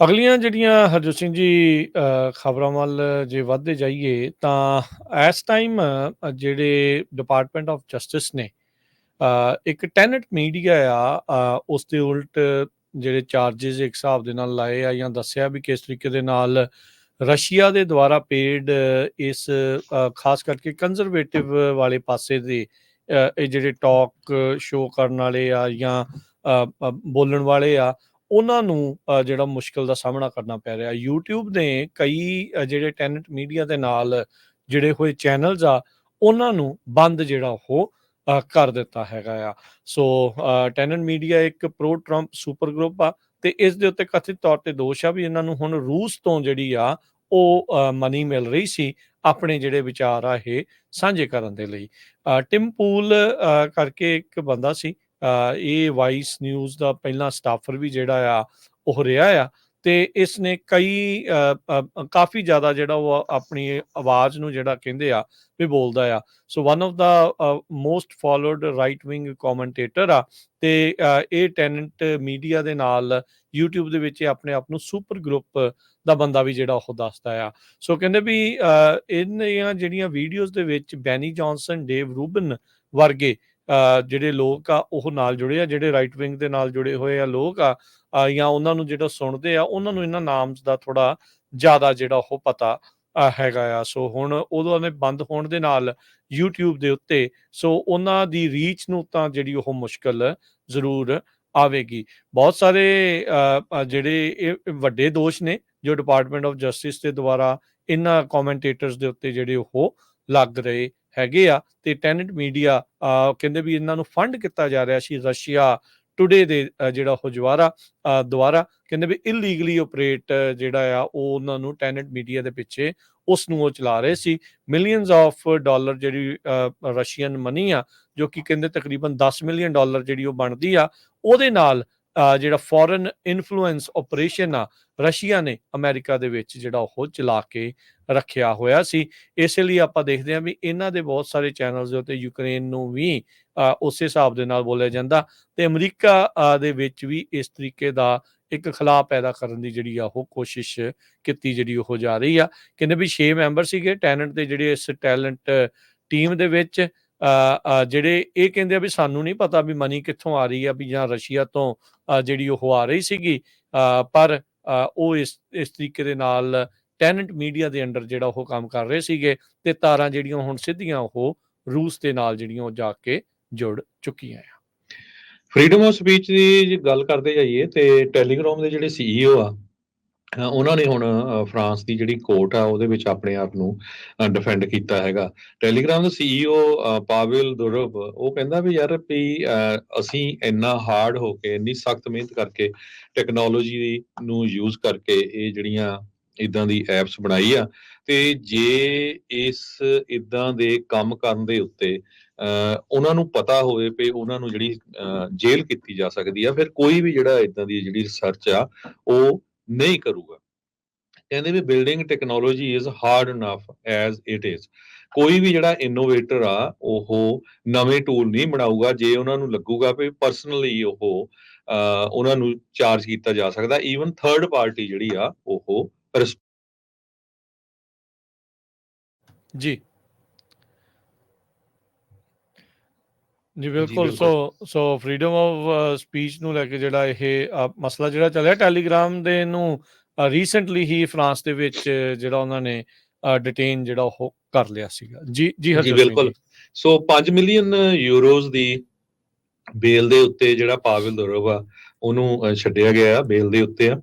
ਅਗਲੀਆਂ ਜਿਹੜੀਆਂ ਹਰਜੋਤ ਸਿੰਘ ਜੀ ਖਬਰਾਂ ਵੱਲ ਜੇ ਵੱਧਦੇ ਜਾਈਏ ਤਾਂ ਇਸ ਟਾਈਮ ਜਿਹੜੇ ਡਿਪਾਰਟਮੈਂਟ ਆਫ ਜਸਟਿਸ ਨੇ ਇੱਕ ਟੈਨਟ ਮੀਡੀਆ ਆ ਅ, ਉਸ ਦੇ ਉਲਟ ਜਿਹੜੇ ਚਾਰजेस ਇੱਕ ਹਿਸਾਬ ਦੇ ਨਾਲ ਲਾਏ ਆ ਜਾਂ ਦੱਸਿਆ ਵੀ ਕਿਸ ਤਰੀਕੇ ਦੇ ਨਾਲ ਰਸ਼ੀਆ ਦੇ ਦੁਆਰਾ ਪੇਡ ਇਸ ਖਾਸ ਕਰਕੇ ਕੰਜ਼ਰਵੇਟਿਵ ਵਾਲੇ ਪਾਸੇ ਦੇ ਇਹ ਜਿਹੜੇ ਟਾਕ ਸ਼ੋਅ ਕਰਨ ਵਾਲੇ ਆ ਜਾਂ ਬੋਲਣ ਵਾਲੇ ਆ ਉਹਨਾਂ ਨੂੰ ਜਿਹੜਾ ਮੁਸ਼ਕਲ ਦਾ ਸਾਹਮਣਾ ਕਰਨਾ ਪੈ ਰਿਹਾ। YouTube ਨੇ ਕਈ ਜਿਹੜੇ ਟੈਨਟ ਮੀਡੀਆ ਦੇ ਨਾਲ ਜਿਹੜੇ ਹੋਏ ਚੈਨਲਸ ਆ ਉਹਨਾਂ ਨੂੰ ਬੰਦ ਜਿਹੜਾ ਉਹ ਕਰ ਦਿੱਤਾ ਹੈਗਾ ਆ। ਸੋ ਟੈਨਟ ਮੀਡੀਆ ਇੱਕ ਪ੍ਰੋ ਟਰੰਪ ਸੁਪਰ ਗਰੁੱਪ ਆ ਤੇ ਇਸ ਦੇ ਉੱਤੇ ਕਥਿਤ ਤੌਰ ਤੇ ਦੋਸ਼ ਆ ਵੀ ਇਹਨਾਂ ਨੂੰ ਹੁਣ ਰੂਸ ਤੋਂ ਜਿਹੜੀ ਆ ਉਹ ਮਨੀ ਮਿਲ ਰਹੀ ਸੀ ਆਪਣੇ ਜਿਹੜੇ ਵਿਚਾਰ ਆ ਇਹ ਸਾਂਝੇ ਕਰਨ ਦੇ ਲਈ। ਅ, ਟਿਮ ਪੂਲ ਕਰਕੇ ਇੱਕ ਬੰਦਾ ਸੀ ਇਹ ਵਾਈਸ ਨਿਊਜ਼ ਦਾ ਪਹਿਲਾ ਸਟਾਫਰ ਵੀ ਜਿਹੜਾ ਆ ਉਹ ਰਿਹਾ ਆ ਤੇ ਇਸ ਨੇ ਕਈ ਕਾਫੀ ਜ਼ਿਆਦਾ ਜਿਹੜਾ ਉਹ ਆਪਣੀ ਆਵਾਜ਼ ਨੂੰ ਜਿਹੜਾ ਕਹਿੰਦੇ ਆ ਵੀ ਬੋਲਦਾ ਆ। So one of the most followed right wing commentator ਆ ਤੇ ਇਹ ਟੈਨੈਂਟ ਮੀਡੀਆ ਦੇ ਨਾਲ YouTube ਦੇ ਵਿੱਚ ਆਪਣੇ ਆਪ ਨੂੰ ਸੁਪਰ ਗਰੁੱਪ ਦਾ ਬੰਦਾ ਵੀ ਜਿਹੜਾ ਉਹ ਦੱਸਦਾ ਆ। ਸੋ ਕਹਿੰਦੇ ਵੀ ਅ, ਇਹਨਾਂ ਜਿਹੜੀਆਂ ਵੀਡੀਓਜ਼ ਦੇ ਵਿੱਚ ਬੈਨੀ ਜੌਨਸਨ ਡੇਵ ਰੂਬਨ ਵਰਗੇ ਜਿਹੜੇ ਲੋਕ ਆ, ਉਹ ਨਾਲ ਜੁੜੇ ਆ, ਜਿਹੜੇ ਰਾਈਟ ਵਿੰਗ ਦੇ ਨਾਲ ਜੁੜੇ ਹੋਏ ਆ ਲੋਕ ਆ ਜਾਂ ਉਹਨਾਂ ਨੂੰ ਜਿਹੜਾ ਸੁਣਦੇ ਆ, ਉਹਨਾਂ ਨੂੰ ਇਹਨਾਂ ਨਾਮਸ ਦਾ ਥੋੜਾ ਜ਼ਿਆਦਾ ਜਿਹੜਾ ਉਹ ਪਤਾ ਹੈਗਾ ਆ। ਸੋ ਹੁਣ ਉਦੋਂ ਨੇ ਬੰਦ ਹੋਣ ਦੇ ਨਾਲ YouTube ਦੇ ਉੱਤੇ, ਸੋ ਉਹਨਾਂ ਦੀ ਰੀਚ ਨੂੰ ਤਾਂ ਜਿਹੜੀ ਉਹ ਮੁਸ਼ਕਲ ਜ਼ਰੂਰ ਆਵੇਗੀ। ਬਹੁਤ ਸਾਰੇ ਜਿਹੜੇ ਇਹ ਵੱਡੇ ਦੋਸ਼ ਨੇ, ਜੋ ਡਿਪਾਰਟਮੈਂਟ ਆਫ ਜਸਟਿਸ ਦੇ ਦੁਆਰਾ ਇਹਨਾਂ ਕਮੈਂਟੇਟਰਸ ਦੇ ਉੱਤੇ ਜਿਹੜੇ ਉਹ ਲੱਗ ਰਹੇ ਹੈਗੇ ਆ ਤੇ ਟੈਨਟ ਮੀਡੀਆ ਕਹਿੰਦੇ ਵੀ ਇਹਨਾਂ ਨੂੰ ਫੰਡ ਕੀਤਾ ਜਾ ਰਿਹਾ ਸੀ ਰਸ਼ੀਆ ਟੁਡੇ ਦੇ ਜਿਹੜਾ ਉਹ ਦੁਆਰਾ ਕਹਿੰਦੇ ਵੀ ਇਲੀਗਲੀ ਆਪਰੇਟ ਜਿਹੜਾ ਆ ਉਹ ਉਹਨਾਂ ਨੂੰ ਟੈਨਟ ਮੀਡੀਆ ਦੇ ਪਿੱਛੇ ਉਸ ਨੂੰ ਉਹ ਚਲਾ ਰਹੇ ਸੀ। ਮਿਲੀਅਨਸ ਆਫ ਡਾਲਰ ਜਿਹੜੀ ਰਸ਼ੀਅਨ ਮਨੀ ਆ ਜੋ ਕਿ ਕਹਿੰਦੇ ਤਕਰੀਬਨ 10 ਮਿਲੀਅਨ ਡਾਲਰ ਜਿਹੜੀ ਉਹ ਬਣਦੀ ਆ, ਉਹਦੇ ਨਾਲ ਜਿਹੜਾ ਫੋਰਨ ਇਨਫਲੂਐਂਸ ਆਪਰੇਸ਼ਨ ਆ, ਰਸ਼ੀਆ ਨੇ ਅਮਰੀਕਾ ਦੇ ਵਿੱਚ ਜਿਹੜਾ ਉਹ ਚਲਾ ਕੇ ਰੱਖਿਆ ਹੋਇਆ ਸੀ। ਇਸੇ ਲਈ ਆਪਾਂ ਦੇਖਦੇ ਹਾਂ ਵੀ ਇਹਨਾਂ ਦੇ ਬਹੁਤ ਸਾਰੇ ਚੈਨਲਸ ਦੇ ਉੱਤੇ ਯੂਕਰੇਨ ਨੂੰ ਵੀ ਉਸੇ ਹਿਸਾਬ ਦੇ ਨਾਲ ਬੋਲਿਆ ਜਾਂਦਾ ਤੇ ਅਮਰੀਕਾ ਦੇ ਵਿੱਚ ਵੀ ਇਸ ਤਰੀਕੇ ਦਾ ਇੱਕ ਖਲਾ ਪੈਦਾ ਕਰਨ ਦੀ ਜਿਹੜੀ ਆ ਉਹ ਕੋਸ਼ਿਸ਼ ਕੀਤੀ ਜਿਹੜੀ ਉਹ ਜਾ ਰਹੀ ਆ। ਕਹਿੰਦੇ ਵੀ 6 ਮੈਂਬਰ ਸੀਗੇ, ਟੈਨੈਂਟ ਦੇ ਜਿਹੜੇ ਇਸ ਟੈਲੈਂਟ ਟੀਮ ਦੇ ਵਿੱਚ ਜਿਹੜੇ ਇਹ ਕਹਿੰਦੇ ਆ ਵੀ ਸਾਨੂੰ ਨਹੀਂ ਪਤਾ ਵੀ ਮਨੀ ਕਿੱਥੋਂ ਆ ਰਹੀ ਆ ਵੀ ਜਾਂ ਰਸ਼ੀਆ ਤੋਂ ਜਿਹੜੀ ਉਹ ਆ ਰਹੀ ਸੀਗੀ ਪਰ ਉਹ ਇਸ ਇਸ ਤਰੀਕੇ ਦੇ ਨਾਲ ਟੈਨੈਂਟ ਮੀਡੀਆ ਦੇ ਅੰਡਰ ਜਿਹੜਾ ਉਹ ਕੰਮ ਕਰ ਰਹੇ ਸੀਗੇ ਤੇ ਤਾਰਾਂ ਜਿਹੜੀਆਂ ਹੁਣ ਸਿੱਧੀਆਂ ਉਹ ਰੂਸ ਦੇ ਨਾਲ ਜਿਹੜੀਆਂ ਉਹ ਜਾ ਕੇ ਜੁੜ ਚੁੱਕੀਆਂ ਆ। ਫਰੀडम ਆਫ ਸਪੀਚ ਦੀ ਜੇ ਗੱਲ ਕਰਦੇ ਜਾਈਏ ਤੇ ਟੈਲੀਗ੍ਰਾਮ ਦੇ ਜਿਹੜੇ ਸੀਈਓ ਆ ਉਹਨਾਂ ਨੇ ਹੁਣ ਫਰਾਂਸ ਦੀ ਜਿਹੜੀ ਕੋਰਟ ਆ ਉਹਦੇ ਵਿੱਚ ਆਪਣੇ ਆਪ ਨੂੰ ਡਿਫੈਂਡ ਕੀਤਾ ਹੈਗਾ। ਟੈਲੀਗ੍ਰਾਮ ਦਾ ਸੀਈਓ ਪਾਵਲ ਦੁਰਵ ਉਹ ਕਹਿੰਦਾ ਵੀ ਯਾਰ ਵੀ ਅਸੀਂ ਇੰਨਾ ਹਾਰਡ ਹੋ ਕੇ ਇੰਨੀ ਸਖਤ ਮਿਹਨਤ ਕਰਕੇ ਟੈਕਨੋਲੋਜੀ ਨੂੰ ਯੂਜ਼ ਕਰਕੇ ਇਹ ਜਿਹੜੀਆਂ ਇਦਾਂ ਦੀ ਐਪਸ ਬਣਾਈ ਆ ਤੇ ਜੇ ਇਸ ਇਦਾਂ ਦੇ ਕੰਮ ਕਰਨ ਦੇ ਉੱਤੇ ਅ, ਉਹਨਾਂ ਨੂੰ ਪਤਾ ਹੋਵੇ ਵੀ ਉਹਨਾਂ ਨੂੰ ਜਿਹੜੀ ਅ, ਜੇਲ੍ਹ ਕੀਤੀ ਜਾ ਸਕਦੀ ਆ ਫਿਰ ਕੋਈ ਵੀ ਜਿਹੜਾ ਇਦਾਂ ਦੀ ਜਿਹੜੀ ਰਿਸਰਚ ਆ ਉਹ ਨਹੀਂ ਕਰੂਗਾ। ਕਹਿੰਦੇ ਵੀ building technology is hard enough as it is ਕੋਈ ਵੀ ਜਿਹੜਾ ਇਨੋਵੇਟਰ ਆ, ਉਹ ਨਵੇਂ ਟੂਲ ਨਹੀਂ ਬਣਾਊਗਾ, ਜੇ ਉਹਨਾਂ ਨੂੰ ਲੱਗੂਗਾ ਵੀ ਪਰਸਨਲੀ ਉਹ ਉਹਨਾਂ ਨੂੰ ਚਾਰਜ ਕੀਤਾ ਜਾ ਸਕਦਾ ਈਵਨ ਥਰਡ ਪਾਰਟੀ ਜਿਹੜੀ ਆ, ਉਹ ਜੀ। ਜੀ ਬਿਲਕੁਲ। So so freedom of speech ਨੂੰ ਲੈ ਕੇ ਜਿਹੜਾ ਇਹ ਮਸਲਾ ਜਿਹੜਾ ਚੱਲਿਆ ਟੈਲੀਗ੍ਰਾਮ ਦੇ ਨੂੰ ਰੀਸੈਂਟਲੀ ਹੀ ਫਰਾਂਸ ਦੇ ਵਿੱਚ ਜਿਹੜਾ ਉਹਨਾਂ ਨੇ ਡਿਟੇਨ ਜਿਹੜਾ ਉਹ ਕਰ ਲਿਆ ਸੀਗਾ। ਜੀ ਜੀ ਜੀ ਜੀ ਬਿਲਕੁਲ। ਸੋ 5 ਮਿਲੀਅਨ ਯੂਰੋਜ਼ ਦੀ ਬੇਲ ਦੇ ਉੱਤੇ ਜਿਹੜਾ ਪਾਵਲ ਦੁਰਵ ਆ ਉਹਨੂੰ ਛੱਡਿਆ ਗਿਆ ਬੇਲ ਦੇ ਉੱਤੇ ਆ।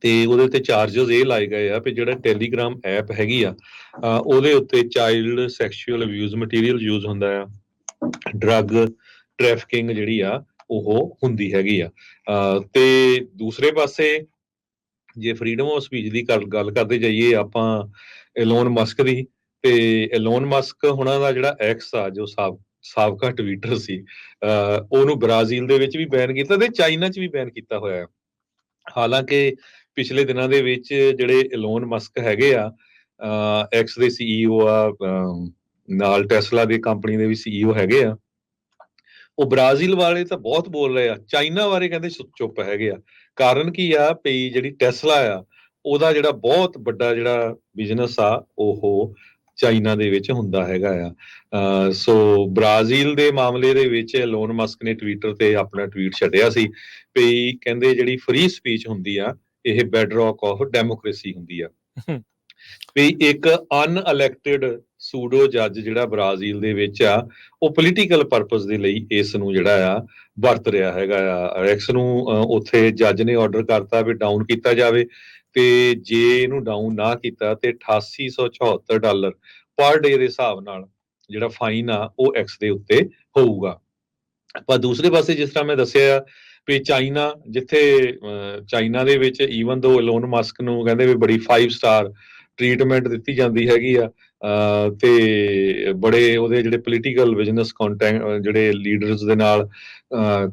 ਤੇ ਉਹਦੇ ਤੇ ਚਾਰजेस ਇਹ ਲਾਏ ਗਏ ਆ ਕਿ ਜਿਹੜਾ ਟੈਲੀਗ੍ਰਾਮ ਐਪ ਹੈਗੀ ਆ ਅ, ਉਹਦੇ ਉੱਤੇ child sexual abuse material use ਹੁੰਦਾ ਆ। ਡਰੱਗ ਟ੍ਰੈਫਿਕਿੰਗ ਜਿਹੜੀ ਆ ਉਹ ਹੁੰਦੀ ਹੈਗੀ ਆ। ਤੇ ਦੂਸਰੇ ਪਾਸੇ ਜੇ ਫਰੀडम ਆਫ ਸਪੀਚ ਦੀ ਗੱਲ ਕਰਦੇ ਜਾਈਏ ਆਪਾਂ ਐਲੋਨ ਮਸਕ ਦੀ ਤੇ ਐਲੋਨ ਮਸਕ ਹੁਣਾਂ ਦਾ ਜਿਹੜਾ ਐਕਸ ਆ ਜੋ ਸਾਬ ਸਾਬਕਾ ਟਵਿੱਟਰ ਸੀ ਅ, ਉਹਨੂੰ ਬ੍ਰਾਜ਼ੀਲ ਦੇ ਵਿੱਚ ਵੀ ਬੈਨ ਕੀਤਾ ਤੇ ਚਾਈਨਾ 'ਚ ਵੀ ਬੈਨ ਕੀਤਾ ਹੋਇਆ ਹੈ ਹਾਲਾਂਕਿ ਪਿਛਲੇ ਦਿਨਾਂ ਦੇ ਵਿੱਚ ਜਿਹੜੇ ਐਲੋਨ ਮਸਕ ਹੈਗੇ ਆ ਐਕਸ ਦੇ ਸੀਈਓ ਆ ਨਾਲ ਟੈਸਲਾ ਦੀ ਕੰਪਨੀ ਦੇ ਵੀ ਸੀਈਓ ਹੈਗੇ ਆ। ਉਹ ਬ੍ਰਾਜ਼ੀਲ ਵਾਲੇ ਤਾਂ ਬਹੁਤ ਬੋਲ ਰਹੇ ਆ। ਚਾਈਨਾ ਬਾਰੇ ਕਹਿੰਦੇ ਚੁੱਪ ਹੈਗੇ ਆ। ਕਾਰਨ ਕੀ ਆ? ਵੀ ਜਿਹੜੀ ਟੈਸਲਾ ਆ ਉਹਦਾ ਜਿਹੜਾ ਬਹੁਤ ਵੱਡਾ ਜਿਹੜਾ ਬਿਜ਼ਨਸ ਆ ਉਹ ਚਾਈਨਾ ਦੇ ਵਿੱਚ ਹੁੰਦਾ ਹੈਗਾ ਆ। ਸੋ ਬ੍ਰਾਜ਼ੀਲ ਦੇ ਮਾਮਲੇ ਦੇ ਵਿੱਚ ਐਲੋਨ ਮਸਕ ਨੇ ਟਵਿੱਟਰ ਤੇ ਆਪਣਾ ਟਵੀਟ ਛੱਡਿਆ ਸੀ। ਵੀ ਕਹਿੰਦੇ ਜਿਹੜੀ ਫ੍ਰੀ ਸਪੀਚ ਹੁੰਦੀ ਆ ਇਹ ਬੈਡਰੌਕ ਆਫ ਡੈਮੋਕ੍ਰੇਸੀ ਹੁੰਦੀ ਆ। ਵੀ ਇੱਕ ਅਨਇਲੈਕਟਿਡ ਸੂਡੋ ਜੱਜ ਜਿਹੜਾ ਬ੍ਰਾਜ਼ੀਲ ਦੇ ਵਿੱਚ ਆ, ਉਹ ਪੋਲੀਟੀਕਲ ਪਰਪਸ ਦੇ ਲਈ ਇਸ ਨੂੰ ਜਿਹੜਾ ਆ ਵਰਤ ਰਿਹਾ ਹੈਗਾ ਆ। ਐਕਸ ਨੂੰ ਉੱਥੇ ਜੱਜ ਨੇ ਆਰਡਰ ਕਰਤਾ ਵੀ ਡਾਊਨ ਕੀਤਾ ਜਾਵੇ ਤੇ ਜੇ ਇਹਨੂੰ ਡਾਊਨ ਨਾ ਕੀਤਾ ਤੇ 8874 ਡਾਲਰ ਪਰ ਡੇ ਦੇ ਹਿਸਾਬ ਨਾਲ ਜਿਹੜਾ ਫਾਈਨ ਆ, ਉਹ ਐਕਸ ਦੇ ਉੱਤੇ ਹੋਊਗਾ। ਪਰ ਦੂਸਰੇ ਪਾਸੇ ਜਿਸ ਤਰ੍ਹਾਂ ਮੈਂ ਦੱਸਿਆ ਵੀ ਚਾਈਨਾ, ਜਿੱਥੇ ਚਾਈਨਾ ਦੇ ਵਿੱਚ ਈਵਨ ਦੋ ਐਲੋਨ ਮਸਕ ਨੂੰ ਕਹਿੰਦੇ ਵੀ ਬੜੀ 5 ਸਟਾਰ ਟ੍ਰੀਟਮੈਂਟ ਦਿੱਤੀ ਜਾਂਦੀ ਹੈਗੀ ਆ ਤੇ ਬੜੇ ਉਹਦੇ ਜਿਹੜੇ ਪੋਲੀਟੀਕਲ ਬਿਜ਼ਨਸ ਕੰਟੈਕਟ ਜਿਹੜੇ ਲੀਡਰਸ ਦੇ ਨਾਲ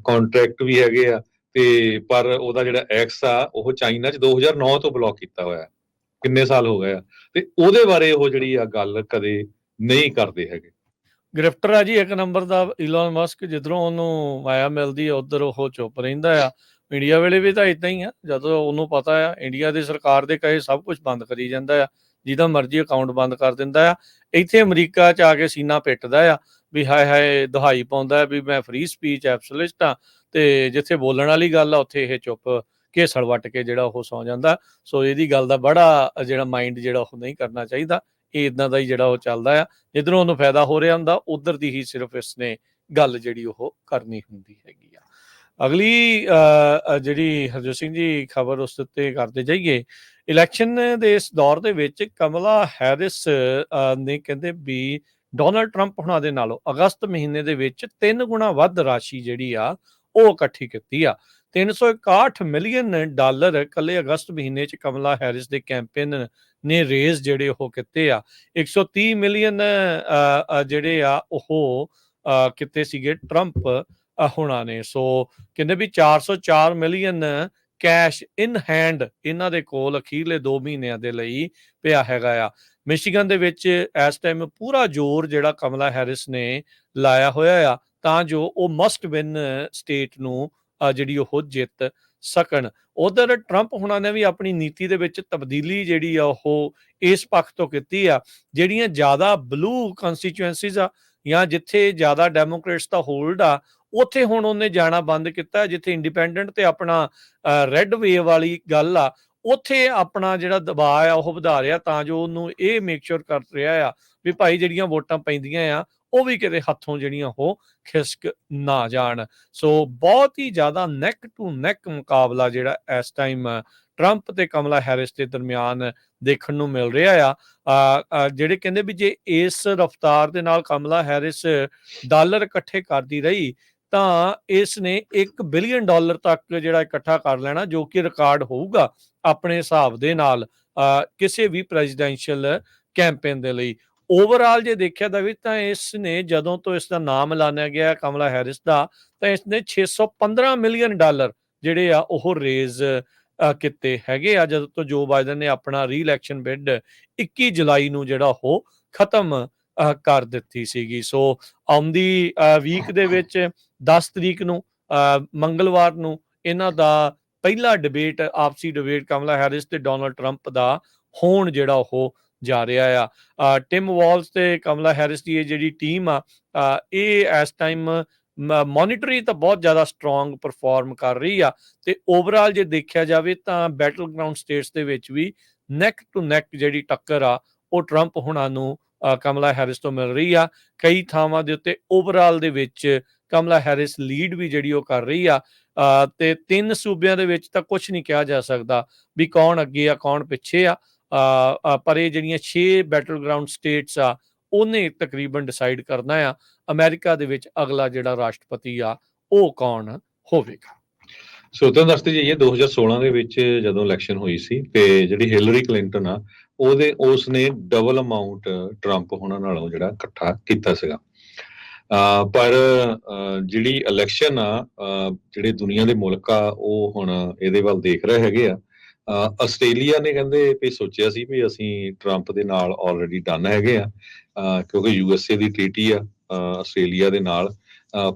ਕੰਟਰੈਕਟ ਵੀ ਹੈਗੇ ਆ, ਤੇ ਪਰ ਉਹਦਾ ਜਿਹੜਾ ਐਕਸ ਆ, ਉਹ ਚਾਈਨਾ 'ਚ 2009 ਤੋਂ ਬਲੌਕ ਕੀਤਾ ਹੋਇਆ। ਕਿੰਨੇ ਸਾਲ ਹੋ ਗਏ ਆ। ਤੇ ਉਹਦੇ ਬਾਰੇ ਉਹ ਜਿਹੜੀ ਆ ਗੱਲ ਕਦੇ ਨਹੀਂ ਕਰਦੇ ਹੈਗੇ। ਗ੍ਰਿਫਟਰ ਆ ਜੀ, ਇੱਕ ਨੰਬਰ ਦਾ ਇਲਨ ਮਸਕ ਜਿੱਧਰੋਂ ਉਹਨੂੰ ਮਾਇਆ ਮਿਲਦੀ ਆ, ਉਧਰ ਉਹ ਚੁੱਪ ਰਹਿੰਦਾ ਆ। ਇੰਡੀਆ ਵੇਲੇ ਵੀ ਤਾਂ ਇਦਾਂ ਹੀ ਆ, ਜਦੋਂ ਉਹਨੂੰ ਪਤਾ ਆ ਇੰਡੀਆ ਦੀ ਸਰਕਾਰ ਦੇ ਕਹੇ ਸਭ ਕੁਝ ਬੰਦ ਕਰੀ ਜਾਂਦਾ ਆ। ਜਿਹਦਾ ਮਰਜ਼ੀ ਅਕਾਊਂਟ ਬੰਦ ਕਰ ਦਿੰਦਾ ਆ। ਇੱਥੇ ਅਮਰੀਕਾ ਚ ਆ ਕੇ ਸੀਨਾ ਪਿੱਟਦਾ ਆ ਵੀ ਹਾਏ ਹਾਏ ਦੁਹਾਈ ਪਾਉਂਦਾ ਵੀ ਮੈਂ ਫ੍ਰੀ ਸਪੀਚ ਐਬਸੋਲਿਸਟ ਆ ਤੇ ਜਿੱਥੇ ਬੋਲਣ ਵਾਲੀ ਗੱਲ ਆ ਉੱਥੇ ਇਹ ਚੁੱਪ ਘੇਸਲ ਵੱਟ ਕੇ ਜਿਹੜਾ ਉਹ ਸੌ ਜਾਂਦਾ। ਸੋ ਇਹਦੀ ਗੱਲ ਦਾ ਬੜਾ ਜਿਹੜਾ ਮਾਈਂਡ ਜਿਹੜਾ ਉਹ ਨਹੀਂ ਕਰਨਾ ਚਾਹੀਦਾ। ਇਹ ਇਦਾਂ ਦਾ ਹੀ ਜਿਹੜਾ ਉਹ ਚੱਲਦਾ ਆ। ਜਿੱਧਰੋਂ ਉਹਨੂੰ ਫਾਇਦਾ ਹੋ ਰਿਹਾ ਹੁੰਦਾ ਉਧਰ ਦੀ ਹੀ ਸਿਰਫ ਇਸਨੇ ਗੱਲ ਜਿਹੜੀ ਉਹ ਕਰਨੀ ਹੁੰਦੀ ਹੈਗੀ ਆ। ਅਗਲੀ ਅ, ਜਿਹੜੀ ਹਰਜੋਤ ਸਿੰਘ ਜੀ ਖਬਰ ਉਸ ਉੱਤੇ ਕਰਦੇ ਜਾਈਏ। ਇਲੈਕਸ਼ਨ ਦੇ ਇਸ ਦੌਰ ਦੇ ਵਿੱਚ ਕਮਲਾ ਹੈਰਿਸ ਨੇ ਕਹਿੰਦੇ ਵੀ ਡੋਨਲਡ ਟਰੰਪ ਹੁਣਾਂ ਦੇ ਨਾਲੋਂ ਅਗਸਤ ਮਹੀਨੇ ਦੇ ਵਿੱਚ ਤਿੰਨ ਗੁਣਾ ਵੱਧ ਰਾਸ਼ੀ ਜਿਹੜੀ ਆ ਉਹ ਇਕੱਠੀ ਕੀਤੀ ਆ। 361 ਮਿਲੀਅਨ ਡਾਲਰ ਕੱਲੇ ਅਗਸਤ ਮਹੀਨੇ ਚ ਕਮਲਾ ਹੈਰਿਸ ਦੇ ਕੈਂਪੇਨ ਨੇ ਰੇਜ਼ ਜਿਹੜੇ ਉਹ ਕੀਤੇ ਆ। 130 ਮਿਲੀਅਨ ਜਿਹੜੇ ਆ ਉਹ ਅ, ਕਿਤੇ ਸੀਗੇ ਟਰੰਪ ਹੁਣਾਂ ਨੇ। ਸੋ ਕਹਿੰਦੇ ਵੀ 404 ਮਿਲੀਅਨ ਕੈਸ਼ ਇਨ ਹੈਂਡ ਇਹਨਾਂ ਦੇ ਕੋਲ ਅਖੀਰਲੇ 2 ਮਹੀਨਿਆਂ ਦੇ ਲਈ ਪਿਆ ਹੈਗਾ ਆ। ਮਿਸ਼ੀਗਨ ਦੇ ਵਿੱਚ ਇਸ ਟਾਈਮ ਪੂਰਾ ਜ਼ੋਰ ਜਿਹੜਾ ਕਮਲਾ ਹੈਰਿਸ ਨੇ ਲਾਇਆ ਹੋਇਆ ਆ, ਤਾਂ ਜੋ ਉਹ ਮਸਟ ਵਿਨ ਸਟੇਟ ਨੂੰ ਜਿਹੜੀ ਉਹ ਜਿੱਤ ਸਕਣ। ਉਧਰ ਟਰੰਪ ਹੁਣਾਂ ਨੇ ਵੀ ਆਪਣੀ ਨੀਤੀ ਦੇ ਵਿੱਚ ਤਬਦੀਲੀ ਜਿਹੜੀ ਆ, ਉਹ ਇਸ ਪੱਖ ਤੋਂ ਕੀਤੀ ਆ, ਜਿਹੜੀਆਂ ਜ਼ਿਆਦਾ ਬਲੂ ਕਨਸਟੀਚੁਐਂਸੀਜ਼ ਆ, ਜਾਂ ਜਿੱਥੇ ਜ਼ਿਆਦਾ ਡੈਮੋਕ੍ਰੇਟਸ ਦਾ ਹੋਲਡ ਆ ਉੱਥੇ ਹੁਣ ਉਹਨੇ ਜਾਣਾ ਬੰਦ ਕੀਤਾ ਜਿੱਥੇ ਇੰਡੀਪੈਂਡੈਂਟ ਤੇ ਆਪਣਾ ਰੈੱਡ ਵੇਵ ਵਾਲੀ ਗੱਲ ਆ ਉੱਥੇ ਆਪਣਾ ਜਿਹੜਾ ਦਬਾਅ ਆ ਉਹ ਵਧਾ ਰਿਹਾ ਤਾਂ ਜੋ ਉਹਨੂੰ ਇਹ ਮੇਕ ਸ਼ੋਰ ਕਰ ਰਿਹਾ ਆ ਵੀ ਭਾਈ ਜਿਹੜੀਆਂ ਵੋਟਾਂ ਪੈਂਦੀਆਂ ਆ ਉਹ ਵੀ ਕਿਤੇ ਹੱਥੋਂ ਜਿਹੜੀਆਂ ਉਹ ਖਿਸਕ ਨਾ ਜਾਣ। ਸੋ ਬਹੁਤ ਹੀ ਜ਼ਿਆਦਾ ਨੈਕ ਟੂ ਨੈਕ ਮੁਕਾਬਲਾ ਜਿਹੜਾ ਇਸ ਟਾਈਮ ਟਰੰਪ ਤੇ ਕਮਲਾ ਹੈਰਿਸ ਦੇ ਦਰਮਿਆਨ ਦੇਖਣ ਨੂੰ ਮਿਲ ਰਿਹਾ ਆ। ਆ, ਜਿਹੜੇ ਕਹਿੰਦੇ ਵੀ ਜੇ ਇਸ ਰਫਤਾਰ ਦੇ ਨਾਲ ਕਮਲਾ ਹੈਰਿਸ ਡਾਲਰ ਇਕੱਠੇ ਕਰਦੀ ਰਹੀ ਤਾਂ ਇਸ ਨੇ 1 ਬਿਲੀਅਨ ਡਾਲਰ ਤੱਕ ਜਿਹੜਾ ਇਕੱਠਾ ਕਰ ਲੈਣਾ, ਜੋ ਕਿ ਰਿਕਾਰਡ ਹੋਊਗਾ ਆਪਣੇ ਹਿਸਾਬ ਦੇ ਨਾਲ ਕਿਸੇ ਵੀ ਪ੍ਰੈਜ਼ੀਡੈਂਸ਼ੀਅਲ ਕੈਂਪੇਨ ਦੇ ਲਈ। ਓਵਰਆਲ ਜੇ ਦੇਖਿਆ ਜਾਵੇ ਤਾਂ ਇਸ ਨੇ ਜਦੋਂ ਤੋਂ ਇਸ ਦਾ ਨਾਮ ਐਲਾਨਿਆ ਗਿਆ ਕਮਲਾ ਹੈਰਿਸ ਦਾ, ਤਾਂ ਇਸ ਨੇ 615 ਮਿਲੀਅਨ ਡਾਲਰ ਜਿਹੜੇ ਆ ਉਹ ਰੇਜ਼ ਕੀਤੇ ਹੈਗੇ ਆ। ਜਦੋਂ ਤੋਂ ਜੋ ਬਾਈਡਨ ਨੇ ਆਪਣਾ ਰੀ-ਇਲੈਕਸ਼ਨ ਬਿਡ 21 ਜੁਲਾਈ ਨੂੰ ਜਿਹੜਾ ਉਹ ਖਤਮ ਕਰ ਦਿੱਤੀ ਸੀਗੀ। ਸੋ ਆਉਂਦੀ ਵੀਕ ਦੇ ਵਿੱਚ 10 ਤਰੀਕ ਨੂੰ ਮੰਗਲਵਾਰ ਨੂੰ ਇਹਨਾਂ ਦਾ ਪਹਿਲਾ ਡਿਬੇਟ ਆਪਸੀ ਡਿਬੇਟ ਕਮਲਾ ਹੈਰਿਸ ਤੇ ਡੋਨਲਡ ਟਰੰਪ ਦਾ ਹੋਣ ਜਿਹੜਾ ਉਹ ਜਾ ਰਿਹਾ ਆ। ਟਿਮ ਵਾਲਸ ਤੇ ਕਮਲਾ ਹੈਰਿਸ ਦੀ ਇਹ ਜਿਹੜੀ ਟੀਮ ਆ ਇਹ ਇਸ ਟਾਈਮ ਮੋਨਿਟਰੀ ਤਾਂ ਬਹੁਤ ਜ਼ਿਆਦਾ ਸਟਰੋਂਗ ਪਰਫਾਰਮ ਕਰ ਰਹੀ ਆ ਤੇ ਓਵਰਆਲ ਜੇ ਦੇਖਿਆ ਜਾਵੇ ਤਾਂ ਬੈਟਲ ਗਰਾਊਂਡ ਸਟੇਟਸ ਦੇ ਵਿੱਚ ਵੀ ਨੈਕ ਟੂ ਨੈਕ ਜਿਹੜੀ ਟੱਕਰ ਆ, ਉਹ ਟਰੰਪ ਹੁਣਾਂ ਨੂੰ ਕਮਲਾ ਹੈਰਿਸ ਤੋਂ ਮਿਲ ਰਹੀ ਆ। ਕਈ ਥਾਵਾਂ ਦੇ ਉੱਤੇ ਓਵਰਆਲ ਦੇ ਵਿੱਚ ਕਮਲਾ ਹੈਰਿਸ ਲੀਡ ਵੀ ਜਿਹੜੀ ਉਹ ਕਰ ਰਹੀ ਆ। ਤੇ ਤਿੰਨ ਸੂਬਿਆਂ ਦੇ ਵਿੱਚ ਤਾਂ ਕੁਝ ਨਹੀਂ ਕਿਹਾ ਜਾ ਸਕਦਾ ਵੀ ਕੌਣ ਅੱਗੇ ਆ, ਕੌਣ ਪਿੱਛੇ ਆ। ਪਰ ਇਹ ਜਿਹੜੀਆਂ 6 ਬੈਟਲ ਗਰਾਊਂਡ ਸਟੇਟਸ ਆ, ਉਹਨੇ ਤਕਰੀਬਨ ਡਿਸਾਈਡ ਕਰਨਾ ਆ। ਅਮਰੀਕਾ ਦੇ ਵਿੱਚ ਅਗਲਾ ਜਿਹੜਾ ਰਾਸ਼ਟਰਪਤੀ ਆ, ਉਹ ਕੌਣ ਹੋਵੇਗਾ? ਸੋ ਤੁਹਾਨੂੰ ਦੱਸਦੇ ਜਾਈਏ 2016 ਦੇ ਵਿੱਚ ਜਦੋਂ ਇਲੈਕਸ਼ਨ ਹੋਈ ਸੀ ਤੇ ਜਿਹੜੀ ਹਿਲਰੀ ਕਲਿੰਟਨ ਆ ਉਹਦੇ ਉਸ ਨੇ ਡਬਲ ਅਮਾਉਂਟ ਟਰੰਪ ਹੋਣਾ ਨਾਲੋਂ ਜਿਹੜਾ ਇਕੱਠਾ ਕੀਤਾ ਸੀਗਾ। ਪਰ ਜਿਹੜੀ ਇਲੈਕਸ਼ਨ ਆ ਜਿਹੜੇ ਦੁਨੀਆ ਦੇ ਮੁਲਕ ਆ, ਉਹ ਹੁਣ ਇਹਦੇ ਵੱਲ ਦੇਖ ਰਹੇ ਹੈਗੇ ਆ। ਆਸਟ੍ਰੇਲੀਆ ਨੇ ਕਹਿੰਦੇ ਵੀ ਸੋਚਿਆ ਸੀ ਵੀ ਅਸੀਂ ਟਰੰਪ ਦੇ ਨਾਲ ਆਲਰੇਡੀ ਡਨ ਹੈਗੇ ਆ। ਕਿਉਂਕਿ ਯੂਐਸਏ ਦੀ ਟ੍ਰੀਟੀ ਆ, ਅਹ ਆਸਟ੍ਰੇਲੀਆ ਦੇ ਨਾਲ।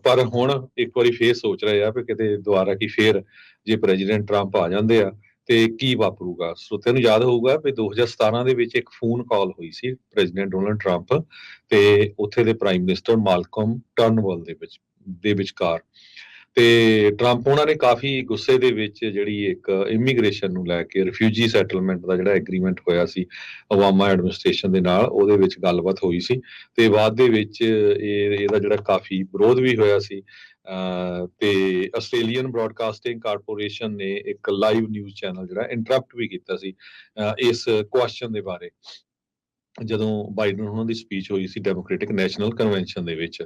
ਪਰ ਹੁਣ ਇੱਕ ਵਾਰੀ ਫੇਰ ਸੋਚ ਰਹੇ ਆ ਵੀ ਕਿਤੇ ਦੁਬਾਰਾ ਕੀ ਫੇਰ ਜੇ ਪ੍ਰੈਜ਼ੀਡੈਂਟ ਟਰੰਪ ਆ ਜਾਂਦੇ ਆ ਤੇ ਕੀ ਵਾਪਰੂਗਾ? ਸੋ ਤੈਨੂੰ ਯਾਦ ਹੋਊਗਾ ਵੀ 2017 ਦੇ ਵਿੱਚ ਇੱਕ ਫੋਨ ਕਾਲ ਹੋਈ ਸੀ ਪ੍ਰੈਜ਼ੀਡੈਂਟ ਡੋਨਲਡ ਟਰੰਪ ਤੇ ਉੱਥੇ ਦੇ ਪ੍ਰਾਈਮ ਮਿਨਿਸਟਰ ਮਾਲਕਮ ਟਰਨਵਲ ਦੇ ਵਿੱਚ, ਦੇ ਵਿਚਕਾਰ। ਤੇ ਟਰੰਪ ਉਹਨਾਂ ਨੇ ਕਾਫੀ ਗੁੱਸੇ ਦੇ ਵਿੱਚ ਜਿਹੜੀ ਇੱਕ ਇਮੀਗ੍ਰੇਸ਼ਨ ਨੂੰ ਲੈ ਕੇ ਰਿਫਿਊਜੀ ਸੈਟਲਮੈਂਟ ਦਾ ਜਿਹੜਾ ਐਗਰੀਮੈਂਟ ਹੋਇਆ ਸੀ ਓਬਾਮਾ ਐਡਮਿਨਿਸਟ੍ਰੇਸ਼ਨ ਦੇ ਨਾਲ, ਉਹਦੇ ਵਿੱਚ ਗੱਲਬਾਤ ਹੋਈ ਸੀ ਤੇ ਬਾਅਦ ਦੇ ਵਿੱਚ ਇਹ, ਇਹਦਾ ਜਿਹੜਾ ਕਾਫੀ ਵਿਰੋਧ ਵੀ ਹੋਇਆ ਸੀ ਤੇ ਆਸਟ੍ਰੇਲੀਅਨ ਬ੍ਰਾਡਕਾਸਟਿੰਗ ਕਾਰਪੋਰੇਸ਼ਨ ਨੇ ਇੱਕ ਲਾਈਵ ਨਿਊਜ਼ ਚੈਨਲ ਜਿਹੜਾ ਇੰਟਰਪਟ ਵੀ ਕੀਤਾ ਸੀ ਇਸ ਕੁਐਸਚਨ ਦੇ ਬਾਰੇ। ਜਦੋਂ ਬਾਈਡਨ ਉਹਨਾਂ ਦੀ ਸਪੀਚ ਹੋਈ ਸੀ ਡੈਮੋਕ੍ਰੈਟਿਕ ਨੈਸ਼ਨਲ ਕਨਵੈਨਸ਼ਨ ਦੇ ਵਿੱਚ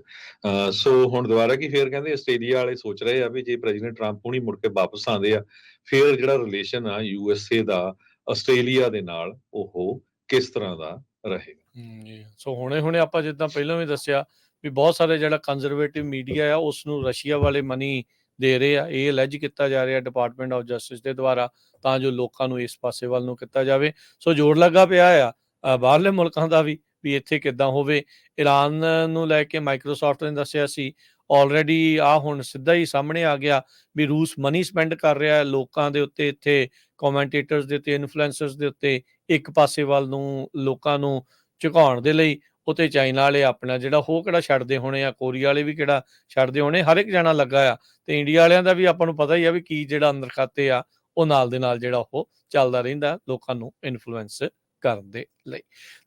ਸੋ ਹੁਣ ਦੁਬਾਰਾ ਕੀ ਫੇਰ ਕਹਿੰਦੇ ਆਸਟ੍ਰੇਲੀਆ ਵਾਲੇ ਸੋਚ ਰਹੇ ਆ ਵੀ ਜੇ ਪ੍ਰੈਜ਼ੀਡੈਂਟ ਟਰੰਪ ਹੁਣੀ ਮੁੜ ਕੇ ਵਾਪਸ ਆਉਂਦੇ ਆ, ਫੇਰ ਜਿਹੜਾ ਰਿਲੇਸ਼ਨ ਆ ਯੂਐਸਏ ਦਾ ਆਸਟ੍ਰੇਲੀਆ ਦੇ ਨਾਲ ਉਹ ਕਿਸ ਤਰ੍ਹਾਂ ਦਾ ਰਹੇਗਾ? ਸੋ ਹੁਣੇ ਹੁਣੇ ਆਪਾਂ ਜਿੱਦਾਂ ਪਹਿਲਾਂ ਵੀ ਦੱਸਿਆ ਵੀ ਬਹੁਤ ਸਾਰੇ ਜਿਹੜਾ ਕੰਜ਼ਰਵੇਟਿਵ ਮੀਡੀਆ ਆ ਉਸ ਨੂੰ ਰਸ਼ੀਆ ਵਾਲੇ ਮਨੀ ਦੇ ਰਹੇ ਆ, ਇਹ ਅਲੈਜ ਕੀਤਾ ਜਾ ਰਿਹਾ ਡਿਪਾਰਟਮੈਂਟ ਆਫ ਜਸਟਿਸ ਦੇ ਦੁਆਰਾ, ਤਾਂ ਜੋ ਲੋਕਾਂ ਨੂੰ ਇਸ ਪਾਸੇ ਵੱਲ ਨੂੰ ਕੀਤਾ ਜਾਵੇ। ਸੋ ਜੋੜ ਲੱਗਾ ਪਿਆ ਆ ਬਾਹਰਲੇ ਮੁਲਕਾਂ ਦਾ ਵੀ ਵੀ ਇੱਥੇ ਕਿੱਦਾਂ ਹੋਵੇ। ਈਰਾਨ ਨੂੰ ਲੈ ਕੇ ਮਾਈਕਰੋਸਾਫਟ ਨੇ ਦੱਸਿਆ ਸੀ ਆਲਰੇਡੀ ਆ ਹੁਣ ਸਿੱਧਾ ਹੀ ਸਾਹਮਣੇ ਆ ਗਿਆ ਵੀ ਰੂਸ ਮਨੀ ਸਪੈਂਡ ਕਰ ਰਿਹਾ ਹੈ। ਲੋਕਾਂ ਦੇ ਉੱਤੇ ਇੱਥੇ ਕਮੈਂਟੇਟਰਸ ਦੇ ਉੱਤੇ ਇਨਫਲੂਐਂਸਰਸ ਦੇ ਉੱਤੇ ਇੱਕ ਪਾਸੇ ਵੱਲ ਨੂੰ ਲੋਕਾਂ ਨੂੰ ਝੁਕਾਉਣ ਦੇ ਲਈ ਉਤੇ ਚਾਈਨਾ ਵਾਲੇ ਆਪਣਾ ਜਿਹੜਾ, ਉਹ ਕਿਹੜਾ ਛੱਡਦੇ ਹੋਣੇ ਆ? ਕੋਰੀਆ ਵਾਲੇ ਵੀ ਕਿਹੜਾ ਛੱਡਦੇ ਹੋਣੇ? ਹਰ ਇੱਕ ਜਣਾ ਲੱਗਾ ਆ। ਤੇ ਇੰਡੀਆ ਵਾਲਿਆਂ ਦਾ ਵੀ ਆਪਾਂ ਨੂੰ ਪਤਾ ਹੀ ਆ ਵੀ ਕੀ ਜਿਹੜਾ ਅੰਦਰ ਖਾਤੇ ਆ, ਉਹ ਨਾਲ ਦੇ ਨਾਲ ਜਿਹੜਾ ਉਹ ਚੱਲਦਾ ਰਹਿੰਦਾ ਲੋਕਾਂ ਨੂੰ ਇਨਫਲੂਐਂਸ ਕਰਨ ਦੇ ਲਈ।